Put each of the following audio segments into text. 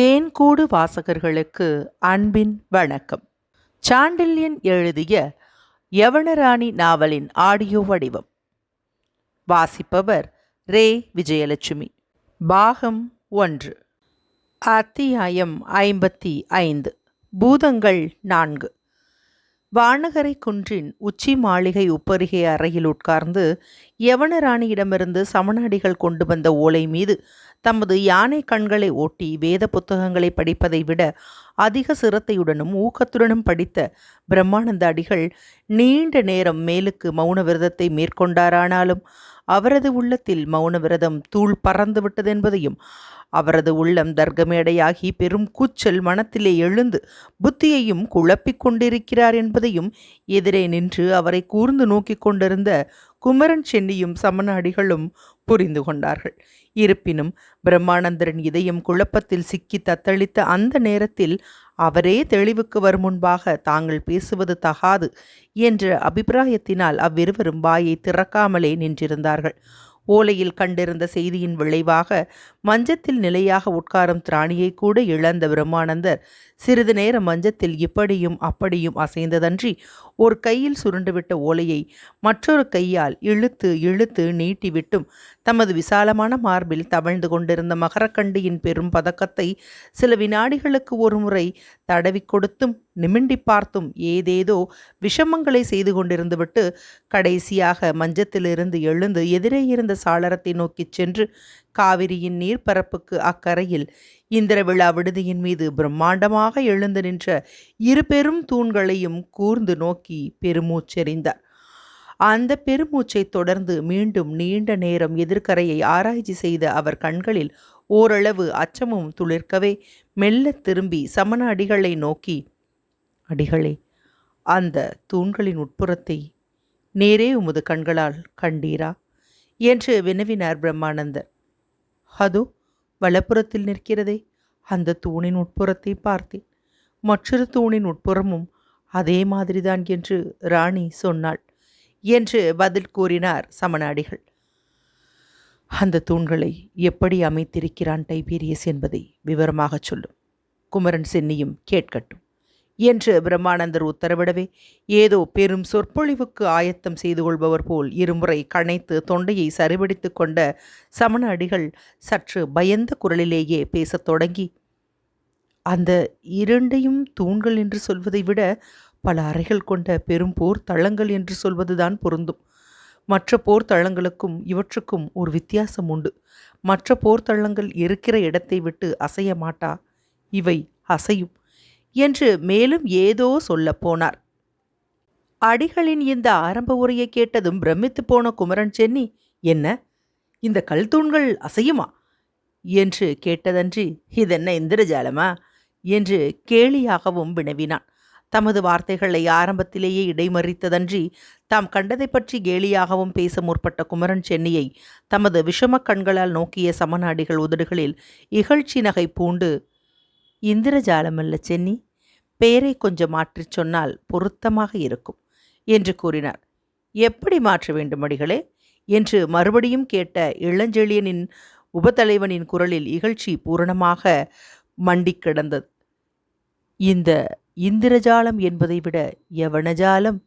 தேன்கூடு வாசகர்களுக்கு அன்பின் வணக்கம். சாண்டில்யன் எழுதிய யவனராணி நாவலின் ஆடியோ வடிவம். வாசிப்பவர் ரே. விஜயலட்சுமி. பாகம் ஒன்று. அத்தியாயம் ஐம்பத்தி ஐந்து. பூதங்கள் நான்கு. வானகரை குன்றின் உச்சி மாளிகை உப்பருகே அறையில் உட்கார்ந்து யவனராணியிடமிருந்து சமநாடிகள் கொண்டு வந்த ஓலை மீது தமது யானை கண்களை ஓட்டி வேத புத்தகங்களை படிப்பதை விட அதிக சிரத்தையுடனும் ஊக்கத்துடனும் படித்த பிரம்மானந்த அடிகள் நீண்ட நேரம் மேலுக்கு மௌன விரதத்தை மேற்கொண்டாரானாலும் அவரது உள்ளத்தில் மௌன விரதம் தூள் பறந்து விட்டதென்பதையும் அவரது உள்ளம் தர்க்கமேடையாகி பெரும் கூச்சல் மனத்திலே எழுந்து புத்தியையும் குழப்பிக் கொண்டிருக்கிறார் என்பதையும் எதிரே நின்று அவரை கூர்ந்து நோக்கிக் கொண்டிருந்த குமரன் சென்னியும் சமண புரிந்து கொண்டார்கள். இருப்பினும் பிரம்மானந்தரின் இதயம் குழப்பத்தில் சிக்கி தத்தளித்த அந்த நேரத்தில் அவரே தெளிவுக்கு வரும் முன்பாக தாங்கள் பேசுவது தகாது என்ற அபிப்பிராயத்தினால் அவ்விருவரும் வாயை திறக்காமலே நின்றிருந்தார்கள். ஓலையில் கண்டிருந்த செய்தியின் விளைவாக மஞ்சத்தில் நிலையாக உட்காரும் திராணியை கூட இழந்த பிரம்மானந்தர் சிறிது நேரம் மஞ்சத்தில் இப்படியும் அப்படியும் அசைந்ததன்றி ஒரு கையில் சுருண்டுவிட்ட ஓலையை மற்றொரு கையால் இழுத்து இழுத்து நீட்டிவிட்டும் தமது விசாலமான மார்பில் தவழ்ந்து கொண்டிருந்த மகரக்கண்டியின் பெரும் பதக்கத்தை சில வினாடிகளுக்கு ஒரு முறை தடவி கொடுத்தும் நிமிண்டி பார்த்தும் ஏதேதோ விஷமங்களை செய்து கொண்டிருந்துவிட்டு கடைசியாக மஞ்சத்திலிருந்து எழுந்து எதிரே இருந்த சாளரத்தை நோக்கிச் சென்று காவிரியின் நீர்ப்பரப்புக்கு அக்கரையில் இந்திர விழா விடுதியின் மீது பிரம்மாண்டமாக எழுந்து நின்ற இரு பெரும் தூண்களையும் கூர்ந்து நோக்கி பெருமூச்செறிந்தார். அந்த பெருமூச்சை தொடர்ந்து மீண்டும் நீண்ட நேரம் எதிர்கரையை ஆராய்ச்சி செய்த அவர் கண்களில் ஓரளவு அச்சமும் துளிர்க்கவே மெல்ல திரும்பி சமண அடிகளை நோக்கி அடிகளே அந்த தூண்களின் உட்புறத்தை நேரே உமது கண்களால் கண்டீரா என்று வினவினார் பிரம்மானந்தர். அதோ வலப்புறத்தில் நிற்கிறதே. அந்த தூணின் உட்புறத்தை பார்த்தேன். மற்றொரு தூணின் உட்புறமும் அதே மாதிரிதான் என்று ராணி சொன்னாள் என்று பதில் கூறினார் சமநாடிகள். அந்த தூண்களை எப்படி அமைத்திருக்கிறான் டைபீரியஸ் என்பதை விவரமாகச் சொல்லும் குமரன் சென்னியும் கேட்கட்டும். என்று பிரம்மானந்தர் உத்தரவிடவே ஏதோ பெரும் சொற்பொழிவுக்கு ஆயத்தம் செய்து கொள்பவர் போல் இருமுறை கணைத்து தொண்டையை சரிபிடித்து கொண்ட சமண அடிகள் சற்று பயந்த குரலிலேயே பேசத் தொடங்கி அந்த இரண்டையும் தூண்கள் என்று சொல்வதை விட பல அறைகள் கொண்ட பெரும் போர் தளங்கள் என்று சொல்வதுதான் பொருந்தும். மற்ற போர் தளங்களுக்கும் இவற்றுக்கும் ஒரு வித்தியாசம் உண்டு. மற்ற போர் தளங்கள் இருக்கிற இடத்தை விட்டு அசைய மாட்டா இவை அசையும். என்று மேலும் ஏதோ சொல்லப் போனார். அடிகளின் இந்த ஆரம்ப உரையை கேட்டதும் பிரமித்து போன குமரன் சென்னி என்ன? இந்த கல் தூண்கள் அசையுமா என்று கேட்டதன்றி இதென்ன இந்திரஜாலமா என்று கேலியாகவும் வினவினான். தமது வார்த்தைகளை ஆரம்பத்திலேயே இடைமறித்ததன்றி தாம் கண்டதை பற்றி கேலியாகவும் பேச முற்பட்ட குமரன் சென்னியை தமது விஷமக் கண்களால் நோக்கிய சமநாடிகள் உதடுகளில் இகழ்ச்சி நகை பூண்டு இந்திரஜாலமல்ல சென்னி. பெயரை கொஞ்சம் மாற்றிச் சொன்னால் பொருத்தமாக இருக்கும் என்று கூறினார். எப்படி மாற்ற வேண்டும் அடிகளே என்று மறுபடியும் கேட்ட இளஞ்செழியனின் உபத்தலைவனின் குரலில் இகழ்ச்சி பூரணமாக மண்டி கிடந்தது. இந்த இந்திரஜாலம் என்பதை விட யவனஜாலம்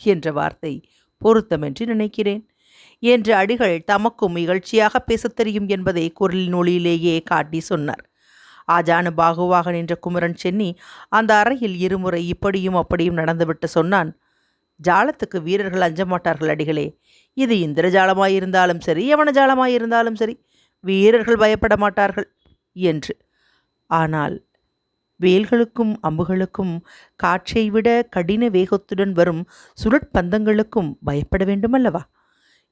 என்ற வார்த்தை பொருத்தமென்று நினைக்கிறேன் என்று அடிகள் தமக்கும் இகழ்ச்சியாக பேசத் தெரியும் என்பதை குரலின் ஒளியிலேயே காட்டி சொன்னார். ஆஜானு பாகுவாக நின்ற குமரன் சென்னி அந்த அறையில் இருமுறை இப்படியும் அப்படியும் நடந்துவிட்டு சொன்னான் ஜாலத்துக்கு வீரர்கள் அஞ்ச மாட்டார்கள் அடிகளே. இது இந்திரஜாலமாயிருந்தாலும் சரி யவன ஜாலமாயிருந்தாலும் சரி வீரர்கள் பயப்பட மாட்டார்கள் என்று. ஆனால் வேல்களுக்கும் அம்புகளுக்கும் காற்றை விட கடின வேகத்துடன் வரும் சுழற்பந்தங்களுக்கும் பயப்பட வேண்டுமல்லவா?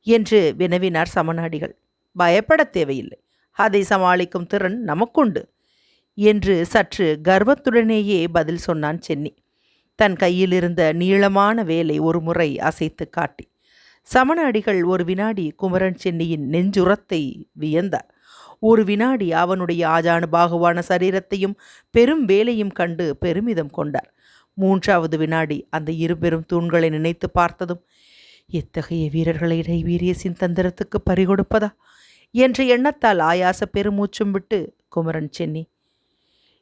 என்று வினவினார் சமநாடிகள். பயப்பட தேவையில்லை. அதை சமாளிக்கும் திறன் நமக்குண்டு. என்று சற்று கர்வத்துடனேயே பதில் சொன்னான் சென்னி. தன் கையில் இருந்த நீளமான வேலை ஒரு முறை அசைத்து காட்டி. சமண அடிகள் ஒரு வினாடி குமரன் சென்னியின் நெஞ்சுரத்தை வியந்தார். ஒரு வினாடி அவனுடைய ஆஜானு பாகுவான சரீரத்தையும் பெரும் வேலையும் கண்டு பெருமிதம் கொண்டார். மூன்றாவது வினாடி அந்த இரு பெரும் தூண்களை நினைத்து பார்த்ததும் எத்தகைய வீரர்களை டைவீரியஸின் தந்திரத்துக்கு பறிகொடுப்பதா? என்ற எண்ணத்தால் ஆயாச பெருமூச்சும் விட்டு குமரன் சென்னி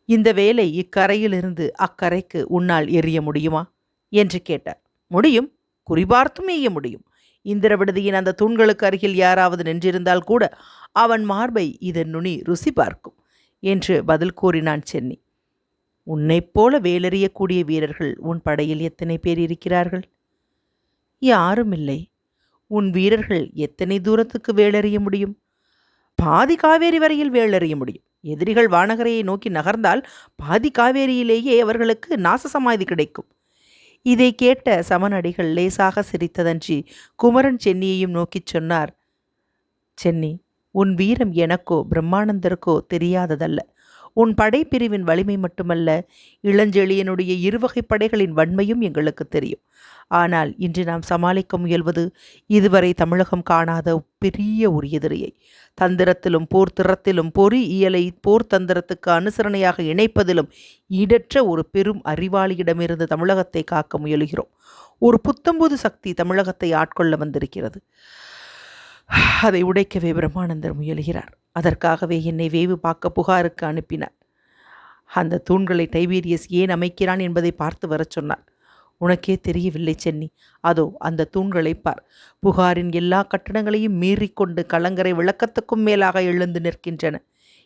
இந்த வேலை இக்கரையிலிருந்து அக்கரைக்கு உன்னால் எறிய முடியுமா? என்று கேட்டார். முடியும். குறிபார்த்தும் எய்ய முடியும். இந்திர விடுதியின் அந்த தூண்களுக்கு அருகில் யாராவது நின்றிருந்தால் கூட அவன் மார்பை இதன் நுனி ருசி பார்க்கும் என்று பதில் கூறினான் சென்னி. உன்னைப் போல வேலெறியக்கூடிய வீரர்கள் உன் படையில் எத்தனை பேர் இருக்கிறார்கள்? யாரும் இல்லை உன் வீரர்கள் எத்தனை தூரத்துக்கு வேலெறிய முடியும்? பாதி காவேரி வரையில் வேலறிய முடியும். எதிரிகள் வானகரையை நோக்கி நகர்ந்தால் பாதி காவேரியிலேயே அவர்களுக்கு நாசசமாதி கிடைக்கும். இதை கேட்ட சமனடிகள் லேசாக சிரித்ததன்றி குமரன் சென்னியையும் நோக்கிச் சொன்னார் சென்னி உன் வீரம் எனக்கோ பிரம்மானந்தருக்கோ தெரியாததல்ல. உன் படைப்பிரிவின் வலிமை மட்டுமல்ல இளஞ்செழியனுடைய இருவகை படைகளின் வன்மையும் எங்களுக்கு தெரியும். ஆனால் இன்று நாம் சமாளிக்க முயல்வது இதுவரை தமிழகம் காணாத பெரிய ஒரு எதிரியை தந்திரத்திலும் போர் திறத்திலும் பொறியியலை போர் தந்திரத்துக்கு அனுசரணையாக இணைப்பதிலும் ஈடற்ற ஒரு பெரும் அறிவாளியிடமிருந்து தமிழகத்தை காக்க முயலுகிறோம். ஒரு புத்தம்புது சக்தி தமிழகத்தை ஆட்கொள்ள வந்திருக்கிறது. அதை உடைக்கவே பிரம்மானந்தர் முயலுகிறார். அதற்காகவே என்னை வேவு பார்க்க புகாருக்கு அனுப்பினார். அந்த தூண்களை டைபீரியஸ் ஏன் அமைக்கிறான் என்பதை பார்த்து வரச் சொன்னார். உனக்கே தெரியவில்லை சென்னி. அதோ அந்த தூண்களை பார். புகாரின் எல்லா கட்டணங்களையும் மீறிக்கொண்டு கலங்கரை விளக்கத்துக்கும் மேலாக எழுந்து நிற்கின்றன.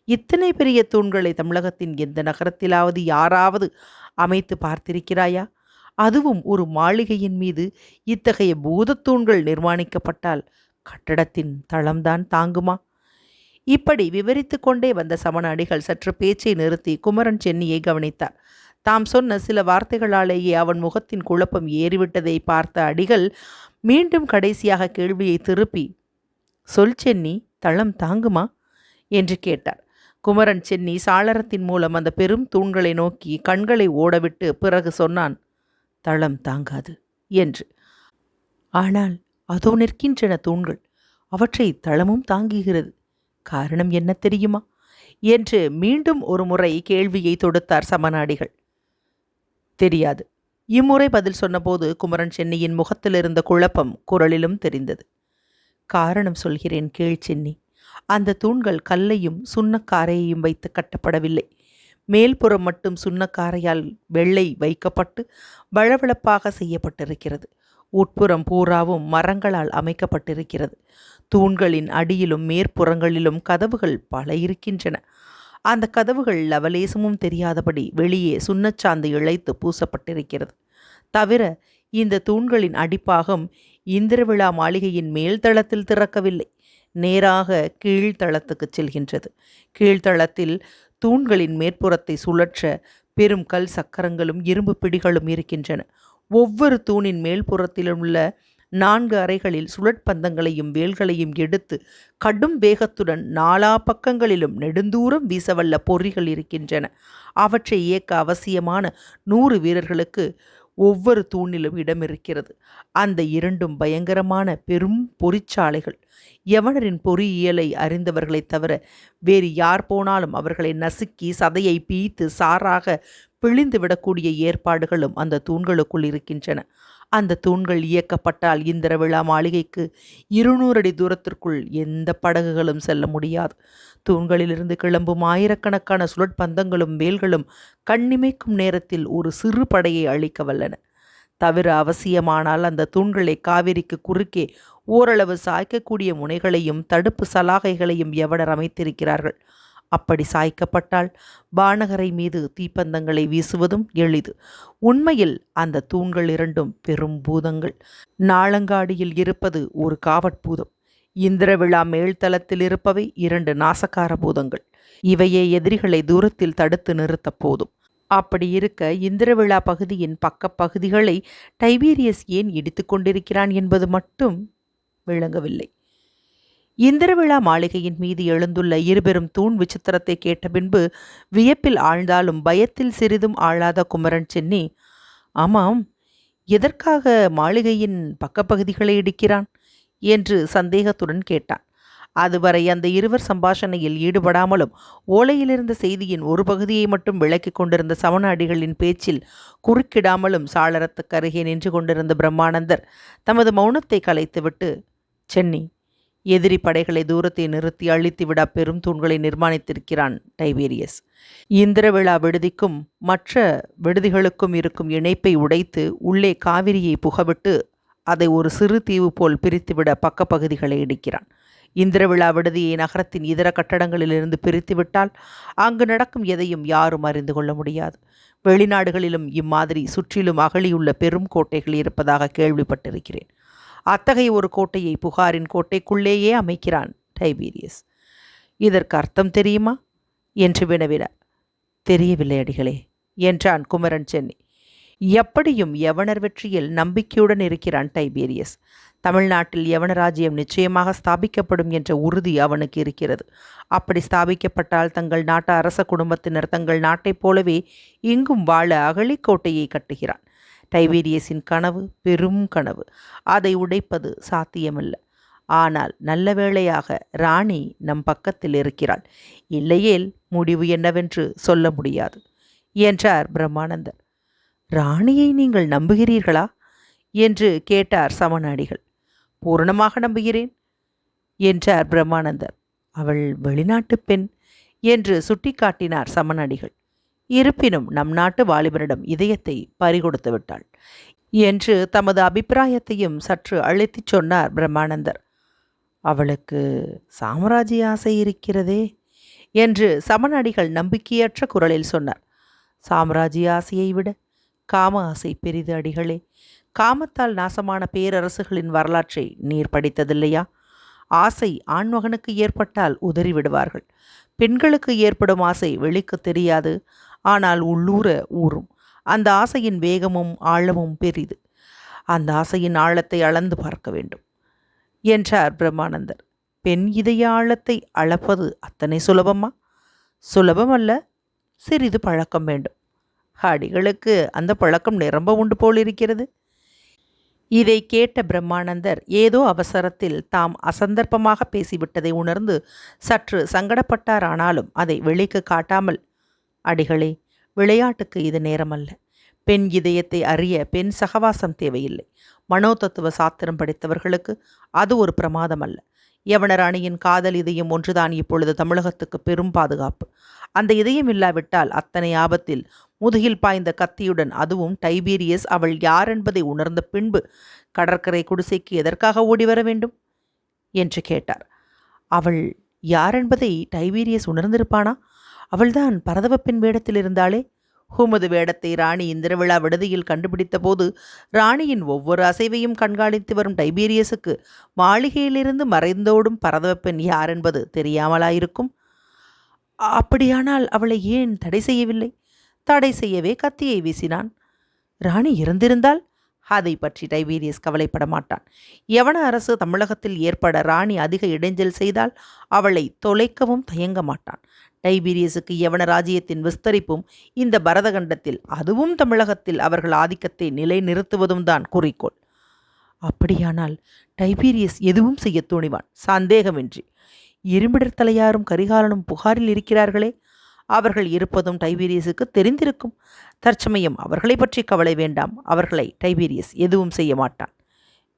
இத்தனை பெரிய தூண்களை தமிழகத்தின் எந்த நகரத்திலாவது யாராவது அமைத்து பார்த்திருக்கிறாயா? அதுவும் ஒரு மாளிகையின் மீது இத்தகைய பூதத்தூண்கள் நிர்மாணிக்கப்பட்டால் கட்டடத்தின் தளம்தான் தாங்குமா? இப்படி விவரித்து கொண்டே வந்த சமணடிகள் சற்று பேச்சை நிறுத்தி குமரன் சென்னியை கவனித்தார். தாம் சொன்ன சில வார்த்தைகளாலேயே அவன் முகத்தின் குழப்பம் ஏறிவிட்டதை பார்த்த அடிகள் மீண்டும் கடைசியாக கேள்வியை திருப்பி சொல் சென்னி தளம் தாங்குமா? என்று கேட்டார். குமரன் சென்னி சாளரத்தின் மூலம் அந்த பெரும் தூண்களை நோக்கி கண்களை ஓடவிட்டு பிறகு சொன்னான் தளம் தாங்காது என்று. ஆனால் அதோ நிற்கின்றன தூண்கள். அவற்றை தளமும் தாங்குகிறது. காரணம் என்ன தெரியுமா? என்று மீண்டும் ஒரு முறை கேள்வியை தொடுத்தார் சமநாடிகள். தெரியாது. இம்முறை பதில் சொன்னபோது குமரன் சென்னியின் முகத்தில் இருந்த குழப்பம் குரலிலும் தெரிந்தது. காரணம் சொல்கிறேன் கீழ் சென்னி. அந்த தூண்கள் கல்லையும் சுண்ணக்காரையையும் வைத்து கட்டப்படவில்லை. மேல்புறம் மட்டும் சுண்ணக்காரையால் வெள்ளை வைக்கப்பட்டு வளவளப்பாக செய்யப்பட்டிருக்கிறது. உட்புறம் பூராவும் மரங்களால் அமைக்கப்பட்டிருக்கிறது. தூண்களின் அடியிலும் மேற்புறங்களிலும் கதவுகள் பல இருக்கின்றன. அந்த கதவுகள் லவலேசமும் தெரியாதபடி வெளியே சுண்ணச்சாந்து இழைத்து பூசப்பட்டிருக்கிறது. தவிர இந்த தூண்களின் அடிப்பாகம் இந்திரவிழா மாளிகையின் மேல்தளத்தில் திறக்கவில்லை. நேராக கீழ்த்தளத்துக்கு செல்கின்றது. கீழ்த்தளத்தில் தூண்களின் மேற்புறத்தை சுழற்ற பெரும் கல் சக்கரங்களும் இரும்பு பிடிகளும் இருக்கின்றன. ஒவ்வொரு தூணின் மேல்புறத்திலும் உள்ள நான்கு அறைகளில் சுழற்பந்தங்களையும் வேல்களையும் எடுத்து கடும் வேகத்துடன் நாலா பக்கங்களிலும் நெடுந்தூரம் வீசவல்ல பொறிகள் இருக்கின்றன. அவற்றை இயக்க அவசியமான நூறு வீரர்களுக்கு ஒவ்வொரு தூணிலும் இடம் இருக்கிறது அந்த இரண்டும் பயங்கரமான பெரும் பொறிச்சாலைகள். யவனரின் பொறியியலை அறிந்தவர்களைத் தவிர வேறு யார் போனாலும் அவர்களை நசுக்கி சதையை பீய்த்து சாராக பிழிந்து விடக்கூடிய ஏற்பாடுகளும் அந்த தூண்களுக்குள் இருக்கின்றன. அந்த தூண்கள் இயக்கப்பட்டால் இந்திர விழா மாளிகைக்கு இருநூறு அடி தூரத்திற்குள் எந்த படகுகளும் செல்ல முடியாது. தூண்களிலிருந்து கிளம்பும் ஆயிரக்கணக்கான சுழற்பந்தங்களும் வேல்களும் கண்ணிமைக்கும் நேரத்தில் ஒரு சிறு படையை அழிக்க வல்லன. தவிர அவசியமானால் அந்த தூண்களை காவிரிக்கு குறுக்கே ஓரளவு சாய்க்கக்கூடிய முனைகளையும் தடுப்பு சலாகைகளையும் எவனர் அமைத்திருக்கிறார்கள்? அப்படி சாய்க்கப்பட்டால் பானகரை மீது தீப்பந்தங்களை வீசுவதும் எளிது. உண்மையில் அந்த தூண்கள் இரண்டும் பெரும் பூதங்கள். நாளங்காடியில் இருப்பது ஒரு காவற்பூதம். இந்திர விழா மேல்தளத்தில் இருப்பவை இரண்டு நாசக்கார பூதங்கள். இவையே எதிரிகளை தூரத்தில் தடுத்து நிறுத்த போதும். அப்படி இருக்க இந்திர விழா பகுதியின் பக்கப்பகுதிகளை டைபீரியஸ் ஏன் இடித்து கொண்டிருக்கிறான் என்பது மட்டும் விளங்கவில்லை. இந்திரவிழா மாளிகையின் மீது எழுந்துள்ள இருபெரும் தூண் விசித்திரத்தை கேட்ட பின்பு வியப்பில் ஆழ்ந்தாலும் பயத்தில் சிறிதும் ஆளாத குமரன் சென்னி ஆமாம் எதற்காக மாளிகையின் பக்கப்பகுதிகளை இடிக்கிறான்? என்று சந்தேகத்துடன் கேட்டான். அதுவரை அந்த இருவர் சம்பாஷணையில் ஈடுபடாமலும் ஓலையிலிருந்த செய்தியின் ஒரு பகுதியை மட்டும் விளக்கிக் கொண்டிருந்த சமநாடிகளின் பேச்சில் குறுக்கிடாமலும் சாளரத்துக்கு அருகே நின்று கொண்டிருந்த பிரம்மானந்தர் தமது மௌனத்தை கலைத்துவிட்டு சென்னி எதிரி படைகளை தூரத்தை நிறுத்தி அழித்துவிட பெரும் தூண்களை நிர்மாணித்திருக்கிறான் டைபீரியஸ். இந்திர விழா விடுதிக்கும் மற்ற விடுதிகளுக்கும் இருக்கும் இணைப்பை உடைத்து உள்ளே காவிரியை புகவிட்டு அதை ஒரு சிறு தீவு போல் பிரித்துவிட பக்கப்பகுதிகளை இடிக்கிறான். இந்திர விழா விடுதியை நகரத்தின் இதர கட்டடங்களிலிருந்து பிரித்துவிட்டால் அங்கு நடக்கும் எதையும் யாரும் அறிந்து கொள்ள முடியாது. வெளிநாடுகளிலும் இம்மாதிரி சுற்றிலும் அகழியுள்ள பெரும் கோட்டைகள் இருப்பதாக கேள்விப்பட்டிருக்கிறேன். அத்தகைய ஒரு கோட்டையை புகாரின் கோட்டைக்குள்ளேயே அமைக்கிறான் டைபீரியஸ். இதற்கு அர்த்தம் தெரியுமா? என்று வினவிட தெரியவில்லை அடிகளே என்றான் குமரன் சென்னி. எப்படியும் யவனர் வெற்றியில் நம்பிக்கையுடன் இருக்கிறான் டைபீரியஸ். தமிழ்நாட்டில் யவன ராஜ்யம் நிச்சயமாக ஸ்தாபிக்கப்படும் என்ற உறுதி அவனுக்கு இருக்கிறது. அப்படி ஸ்தாபிக்கப்பட்டால் தங்கள் நாட்டு அரச குடும்பத்தினர் தங்கள் நாட்டைப் போலவே இங்கும் வாழ அகழிக்கோட்டையை கட்டுகிறான். டைவேரியஸின் கனவு பெரும் கனவு. அதை உடைப்பது சாத்தியமல்ல. ஆனால் நல்ல வேளையாக ராணி நம் பக்கத்தில் இருக்கிறாள். இல்லையேல் முடிவு என்னவென்று சொல்ல முடியாது என்றார் பிரம்மானந்தர். ராணியை நீங்கள் நம்புகிறீர்களா? என்று கேட்டார் சமநாடிகள். பூரணமாக நம்புகிறேன் என்றார் பிரம்மானந்தர். அவள் வெளிநாட்டு பெண் என்று சுட்டிக்காட்டினார் சமநாடிகள். இருப்பினும் நம் நாட்டு வாலிபரிடம் இதயத்தை பறிகொடுத்து விட்டாள். என்று தமது அபிப்பிராயத்தையும் சற்று அழுத்திச் சொன்னார் பிரம்மானந்தர். அவளுக்கு சாம்ராஜ்ய ஆசை இருக்கிறதே என்று சமநடிகள் நம்பிக்கையற்ற குரலில் சொன்னார். சாம்ராஜ்ய ஆசையை விட காம ஆசை பெரிது அடிகளே. காமத்தால் நாசமான பேரரசுகளின் வரலாற்றை நீர் படித்ததில்லையா? ஆசை ஆண்மகனுக்கு ஏற்பட்டால் உதறி விடுவார்கள். பெண்களுக்கு ஏற்படும் ஆசை வெளிக்கு தெரியாது. ஆனால் உள்ளூர ஊறும். அந்த ஆசையின் வேகமும் ஆழமும் பெரிது. அந்த ஆசையின் ஆழத்தை அளந்து பார்க்க வேண்டும் என்றார் பிரம்மானந்தர். பெண் இதய ஆழத்தை அளப்பது அத்தனை சுலபமா? சுலபம் அல்ல சிறிது பழக்கம் வேண்டும். அடிகளுக்கு அந்த பழக்கம் நிரம்ப உண்டு போல் இருக்கிறது இதை கேட்ட பிரம்மானந்தர் ஏதோ அவசரத்தில் தாம் அசந்தர்ப்பமாக பேசிவிட்டதை உணர்ந்து சற்று சங்கடப்பட்டாரானாலும் அதை வெளிக்கு காட்டாமல் அடிகளே விளையாட்டுக்கு இது நேரமல்ல. பெண் இதயத்தை அறிய பெண் சகவாசம் தேவையில்லை. மனோதத்துவ சாத்திரம் படித்தவர்களுக்கு அது ஒரு பிரமாதம் அல்ல யவனராணியின் காதல் இதயம் ஒன்றுதான் இப்பொழுது தமிழகத்துக்கு பெரும் பாதுகாப்பு. அந்த இதயம் இல்லாவிட்டால் அத்தனை ஆபத்தில் முதுகில் பாய்ந்த கத்தியுடன் அதுவும் டைபீரியஸ் அவள் யார் என்பதை உணர்ந்த பின்பு கடற்கரை குடிசைக்கு எதற்காக ஓடி வர வேண்டும்? என்று கேட்டார். அவள் யார் என்பதை டைபீரியஸ் உணர்ந்திருப்பானா? அவள்தான் பரதவப்பின் வேடத்தில் இருந்தாளே. ஹுமது வேடத்தை ராணி இந்திரவிழா விடுதியில் கண்டுபிடித்த போது ராணியின் ஒவ்வொரு அசைவையும் கண்காணித்து வரும் டைபீரியஸுக்கு மாளிகையிலிருந்து மறைந்தோடும் பரதவப்பெண் யார் என்பது தெரியாமலாயிருக்கும். அப்படியானால் அவளை ஏன் தடை செய்யவில்லை? தடை செய்யவே கத்தியை வீசினான். ராணி இறந்திருந்தால் அதை பற்றி டைபீரியஸ் கவலைப்பட மாட்டான். யவன அரசு தமிழகத்தில் ஏற்பட ராணி அதிக இடைஞ்சல் செய்தால் அவளை தொலைக்கவும் தயங்க மாட்டான். டைபீரியஸுக்கு யவன ராஜ்யத்தின் விஸ்தரிப்பும் இந்த பரதகண்டத்தில் அதுவும் தமிழகத்தில் அவர்கள் ஆதிக்கத்தை நிலைநிறுத்துவதும் தான் குறிக்கோள். அப்படியானால் டைபீரியஸ் எதுவும் செய்ய துணிவான்? சந்தேகமின்றி. இரும்பிடர் தலையாரும் கரிகாலனும் புகாரில் இருக்கிறார்களே? அவர்கள் இருப்பதும் டைபீரியஸுக்கு தெரிந்திருக்கும். தற்சமயம் அவர்களை பற்றி கவலை வேண்டாம். அவர்களை டைபீரியஸ் எதுவும் செய்ய மாட்டான்.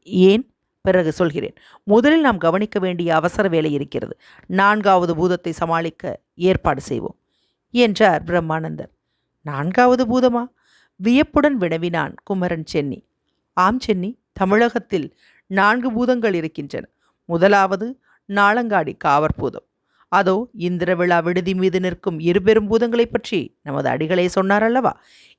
ஏன்? பிறகு சொல்கிறேன். முதலில் நாம் கவனிக்க வேண்டிய அவசர வேலை இருக்கிறது. நான்காவது பூதத்தை சமாளிக்க ஏற்பாடு செய்வோம் என்றார் பிரம்மானந்தர். நான்காவது பூதமா? வியப்புடன் வினவினான் குமரன் சென்னி. ஆம் சென்னி தமிழகத்தில் நான்கு பூதங்கள் இருக்கின்றன. முதலாவது நாளங்காடி காவற்பூதம் அதோ இந்திர விழா விடுதி மீது நிற்கும் இருபெரும் பூதங்களைப் பற்றி நமது அடிகளே சொன்னார் அல்லவா?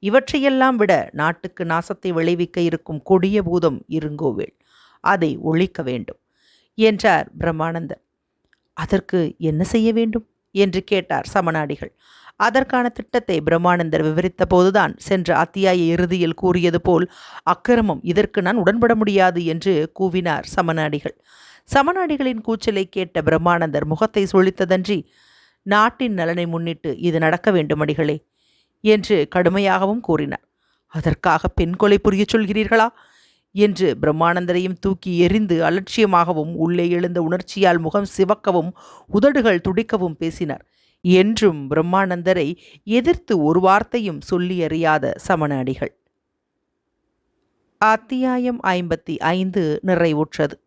இவற்றையெல்லாம் விட நாட்டுக்கு நாசத்தை விளைவிக்க இருக்கும் கொடிய பூதம் இருங்கோவேள் அதை ஒழிக்க வேண்டும் என்றார் பிரம்மானந்தர் அதற்கு என்ன செய்ய வேண்டும்? என்று கேட்டார் சமநாடிகள். அதற்கான திட்டத்தை பிரம்மானந்தர் விவரித்த போதுதான் சென்ற அத்தியாய இறுதியில் கூறியது போல் அக்கிரமம் இதற்கு நான் உடன்பட முடியாது என்று கூவினார் சமநாடிகள். சமநாடிகளின் கூச்சலை கேட்ட பிரம்மானந்தர் முகத்தை சுழித்ததன்றி நாட்டின் நலனை முன்னிட்டு இது நடக்க வேண்டும் அடிகளே என்று கடுமையாகவும் கூறினார். அதற்காக பெண் கொலை புரியச் சொல்கிறீர்களா? என்று பிரம்மானந்தரையும் தூக்கி எறிந்து அலட்சியமாகவும் உள்ளே எழுந்த உணர்ச்சியால் முகம் சிவக்கவும் உதடுகள் துடிக்கவும் பேசினார். என்றும் பிரம்மானந்தரை எதிர்த்து ஒரு வார்த்தையும் சொல்லி அறியாத சமண அடிகள் அத்தியாயம் ஐம்பத்தி ஐந்து நிறைவுற்றது.